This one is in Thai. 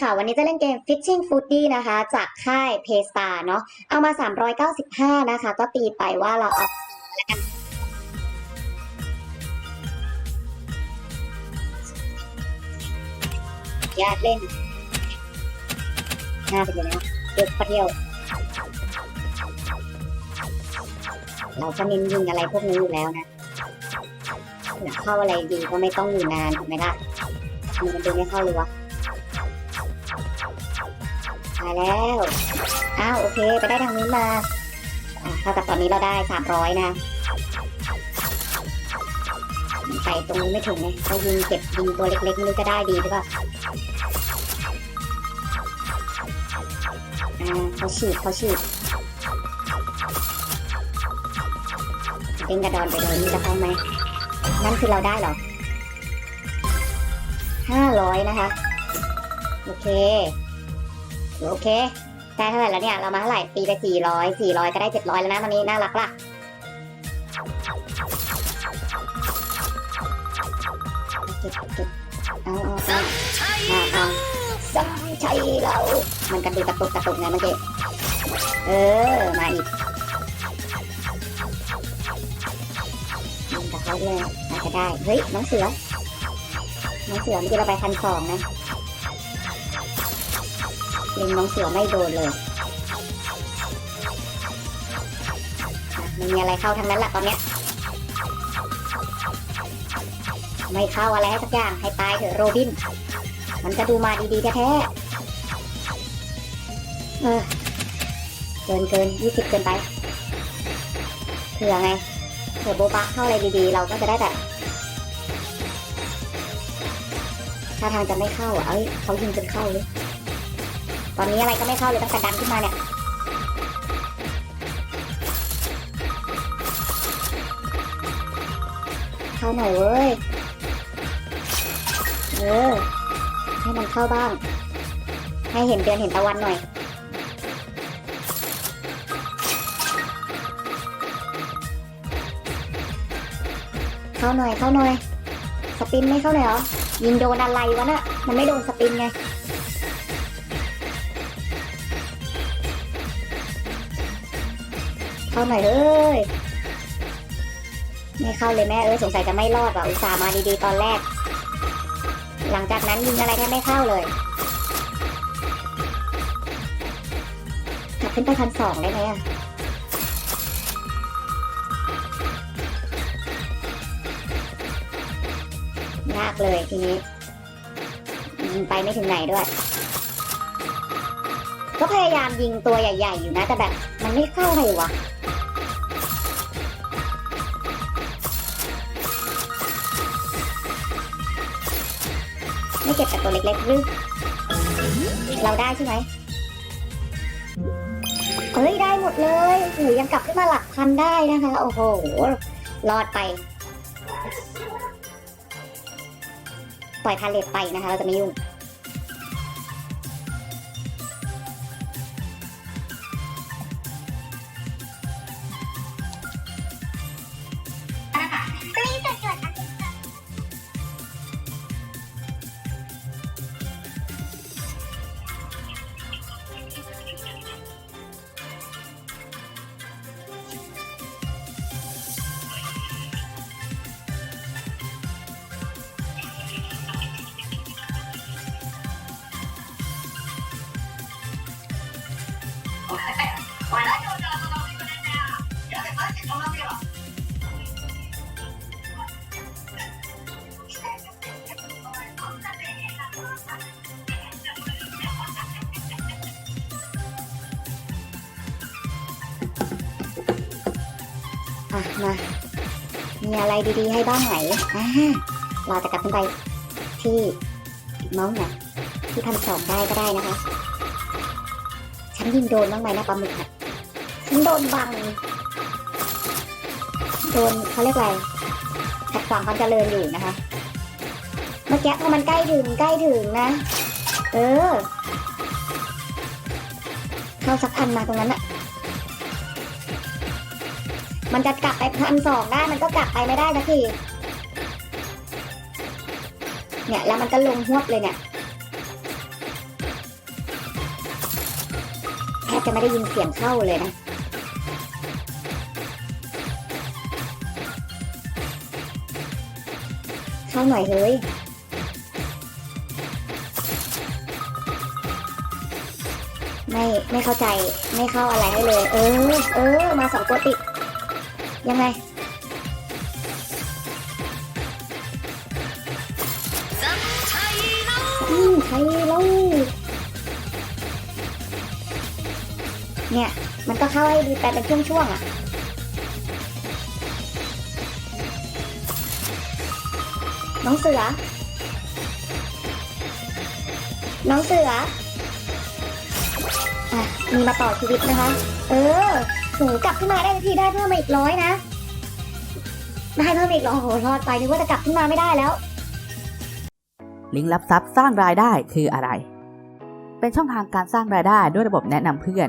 ค่ะ วันนี้จะเล่นเกม Fishing Foodie นะคะ จากค่าย Paystar เนาะเอามา 395 นะคะ ก็ตีไปว่าเราเอาแล้วกันยากเล่นน่าไปเลยนะเด็กเที่ยว เราก็เน้นยิงอะไรพวกนี้อยู่แล้วนะเข้าอะไรดีก็ไม่ต้องอยู่นานถูกไหมล่ะมมันดูไม่เข้าเลยวะ มาแล้ว อ้าวโอเค ไปได้ทางนู้มาอะเท่ากับตอนนี้เราได้สามร้อยนะ ไปตรงนี้ไม่ถึงเลยเขายิงเก็บยิงตัวเล็กๆไม่รู้จะได้ดีหรือเปล่าอ่าเขาฉีดเขาฉีดเด้งกระดอนไปเลยนี่จะเข้าไหมนั่นคือเราได้เหรอห้าร้อยนะคะ โอเค โอเค ได้เท่าไหร่แล้วเนี่ย เรามาเท่าไหร่ตีไปสี่ร้อยสี่ร้อยก็ได้เจ็ดร้อยแล้วนะตอนนี้น่ารักละเก็บเก็บเอาเอาเอาเอาเอาสังชัยเรา มันกระดูกกระตุกกระตุกไงเมื่อกี้เออ มาอีกมันจะเข้าเลยน่าจะได้ เฮ้ย น้องเสือ น้องเสือเมื่อกี้เราไปพันสองนะ เล็งน้องเสือไม่โดนเลยอะไม่มีอะไรเข้าทั้งนั้นแหละตอนเนี้ยไม่เข้าอะไรให้สักอย่างให้ตายเถอะโรบิน มันจะดูมาดีๆแท้ๆเออเกินเกินยี่สิบเกินไปเผื่อไงเผื่อโบบะเข้าอะไรดีๆ เราก็จะได้แบบถ้าทางจะไม่เข้าอะเอ้ยเขายิงจนเข้าเลย ตอนนี้อะไรก็ไม่เข้าเลยตั้งแต่ดันขึ้นมาเนี่ยเข้าหน่อยเว้ยเออให้มันเข้าบ้าง ให้เห็นเดือนเห็นตะวันหน่อยเข้าหน่อยเข้าหน่อย สปินไม่เข้าหนอยเหรอยิงโดนอะไรวะน่ะมันไม่โดนสปินไง เข้าหน่อยเอ้ย ไม่เข้าเลยแม่เอ้ยสงสัยจะไม่รอดว่ะอุตส่าห์มาดีๆตอนแรก หลังจากนั้นยิงอะไรแทบไม่เข้าเลยกลับขึ้นไปพันสองได้ไหมอะยากเลยทีนี้ยิงไปไม่ถึงไหนด้วย ก็พยายามยิงตัวใหญ่ ๆ อยู่นะ แต่แบบ มันไม่เข้าเลยวะ ให้เก็บแต่ตัวเล็กๆหรือเราได้ใช่ไหมเฮ้ยได้หมดเลยโอ้ยยังกลับขึ้นมาหลักพันได้นะคะ โอ้โห รอดไป ปล่อยพาเลตไปนะคะ เราจะไม่ยุ่ง อะมา มีอะไรดีๆให้บ้างไหนอ่าเราจะกลับขึ้นไปที่เมาส์เนี่ยที่พันสองได้ก็ได้นะคะ ฉันยิงโดนบ้างไหมนะปลาหมึกฉันโดนบัง โดนเขาเรียกอะไรขัดขวางความเจริญอยู่นะคะ เมื่อกี้พอมันใกล้ถึงใกล้ถึงนะ เออ เข้าสักพันมาตรงนั้นอะมันจะกลับไปพันสองได้มันก็กลับไปไม่ได้สักที เนี่ยแล้วมันก็ลงหวบเลยเนี่ย บจะไม่ได้ยินเสียงเข้าเลยนะ เข้าหน่อยเฮ้ยไม่ไม่เข้าใจไม่เข้าอะไรให้เลย เออ เออ มาสองตัวติด ยังไงอืมใครเล่า เนี่ย มันก็เข้าให้ดีไปเป็นช่วงๆอะน้องเสือ น้องเสือ อะ มีมาต่อชีวิตนะคะ เออหนูกลับขึ้นมาได้ทีได้เพิ่มมาอีกร้อยนะ ได้เพิ่มอีกร้อยโอ้โหรอดไปนึกว่าจะกลับขึ้นมาไม่ได้แล้ว ลิงก์รับทรัพย์สร้างรายได้คืออะไร เป็นช่องทางการสร้างรายได้ด้วยระบบแนะนำเพื่อน